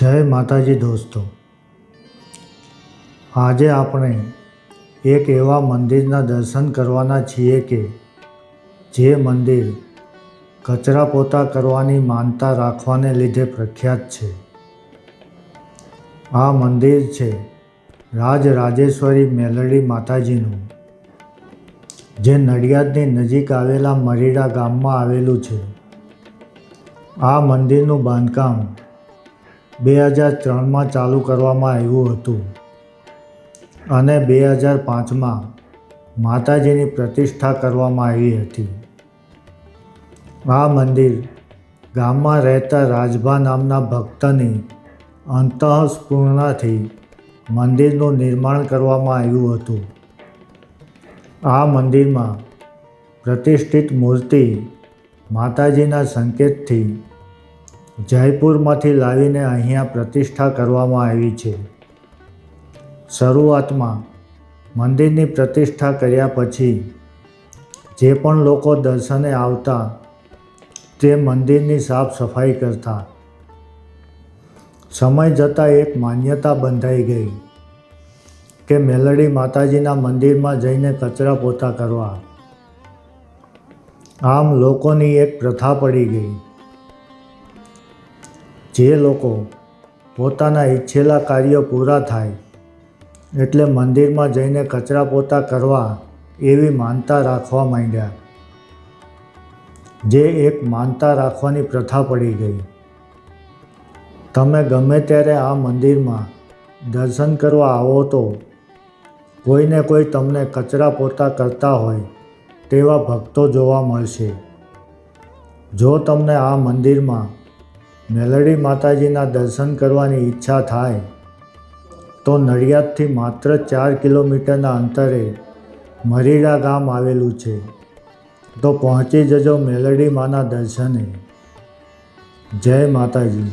જય માતાજી દોસ્તો. આજે આપણે એક એવા મંદિરના દર્શન કરવાના છીએ કે જે મંદિર કચરા પોતા કરવાની માનતા રાખવાને લીધે પ્રખ્યાત છે. આ મંદિર છે રાજરાજેશ્વરી મેલડી માતાજીનું, જે નડિયાદની નજીક આવેલા મરીડા ગામમાં આવેલું છે. આ મંદિરનું બાંધકામ બે હજાર ત્રણમાં ચાલુ કરવામાં આવ્યું હતું. અને બે હજાર પાંચમાં માતાજીની પ્રતિષ્ઠા કરવામાં આવી હતી. આ મંદિર ગામમાં રહેતા રાજભા નામના ભક્તની અંતઃસ્ફૂર્ણાથી મંદિરનું નિર્માણ કરવામાં આવ્યું હતું. આ મંદિરમાં પ્રતિષ્ઠિત મૂર્તિ માતાજીના સંકેતથી જયપુરમાંથી લાવીને અહીંયા પ્રતિષ્ઠા કરવામાં આવી છે. શરૂઆતમાં મંદિરની પ્રતિષ્ઠા કર્યા પછી જે પણ લોકો દર્શને આવતા તે મંદિરની સાફ સફાઈ કરતા. સમય જતાં એક માન્યતા બંધાઈ ગઈ કે મેલડી માતાજીના મંદિરમાં જઈને કચરા પોતા કરવા. આમ લોકોની એક પ્રથા પડી ગઈ. જે લોકો પોતાના ઈચ્છેલા કાર્યો પૂરા થાય એટલે મંદિરમાં જઈને કચરા પોતા કરવા એવી માનતા રાખવા માંડ્યા. જે એક માનતા રાખવાની પ્રથા પડી ગઈ. તમે ગમે ત્યારે આ મંદિરમાં દર્શન કરવા આવો તો કોઈને કોઈ તમને કચરા પોતા કરતા હોય તેવા ભક્તો જોવા મળશે. જો તમને આ મંદિરમાં મેલડી માતાજીના દર્શન કરવાની ઈચ્છા થાય, તો નડિયાદથી માત્ર ચાર કિલોમીટરના અંતરે મરીડા ગામ આવેલું છે. તો પહોંચી જજો મેલડી માના દર્શને. જય માતાજી.